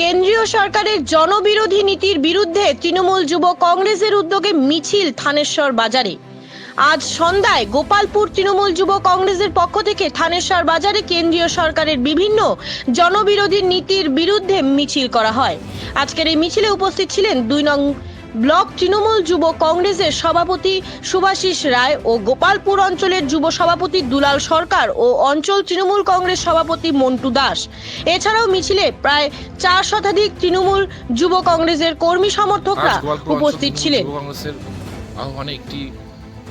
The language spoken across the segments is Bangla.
কেন্দ্রীয় সরকারের জনবিরোধী নীতির বিরুদ্ধে তৃণমূল যুব কংগ্রেসের উদ্যোগে মিছিল থানেশ্বর বাজারে। আজ সন্ধ্যায় গোপালপুর তৃণমূল যুব কংগ্রেসের পক্ষ থেকে থানেশ্বর বাজারে কেন্দ্রীয় সরকারের বিভিন্ন জনবিরোধী নীতির বিরুদ্ধে মিছিল করা হয়। আজকের এই মিছিলে উপস্থিত ছিলেন দুই নং ব্লক তৃণমূল যুব কংগ্রেসের সভাপতি সুভাষিস রায় ও গোপালপুর অঞ্চলের যুব সভাপতি দুলাল সরকার ও অঞ্চল তৃণমূল কংগ্রেস সভাপতি মন্টু দাস। এছাড়াও মিছিলে প্রায় চার শতাধিক তৃণমূল যুব কংগ্রেসের কর্মী সমর্থকরা উপস্থিত ছিলেন। কংগ্রেসের আহ্বানে একটি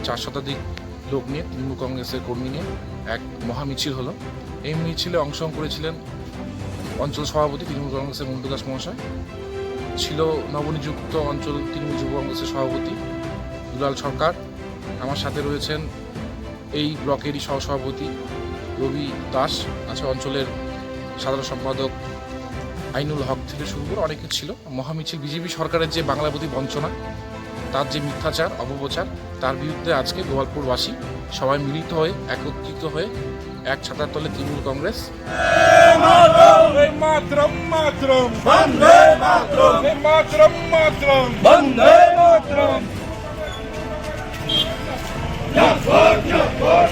চার শতাধিক লোক নিয়ে তৃণমূল কংগ্রেসের কর্মী নিয়ে এক মহা মিছিল হলো। এই মিছিলে অংশগ্রহণ করেছিলেন অঞ্চল সভাপতি তৃণমূল কংগ্রেসের মন্টু দাস মহাশয়। ছিল নবনিযুক্ত অঞ্চল, তৃণমূল যুব কংগ্রেসের সভাপতি দুলাল সরকার। আমার সাথে রয়েছেন এই ব্লকেরই সহসভাপতি রবি দাস, আছে অঞ্চলের সাধারণ সম্পাদক আইনুল হক থেকে শুরু করে অনেক ছিল। মহামিছিল, বিজেপি সরকারের যে বাংলা প্রতি বঞ্চনা, তার যে মিথ্যাচার, অপপ্রচার, তার বিরুদ্ধে আজকে গোয়ালপুরবাসী সবাই মিলিত হয়ে, একত্রিত হয়ে এক ছাতার তলে Trinamool Congress Matram! Vande Matram! Matram Matram! Vande Matram! Yapar, yapar!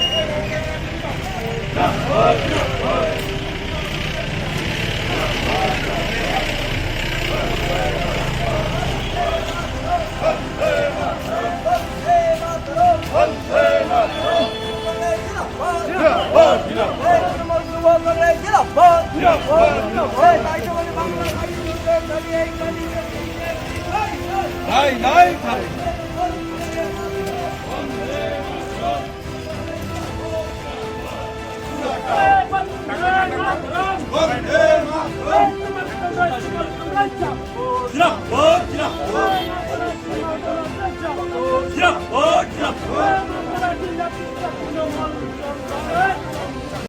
Yapar, yapar! Get up, bud! Get up, bud! Get up, bud! নাই নাই Let's go.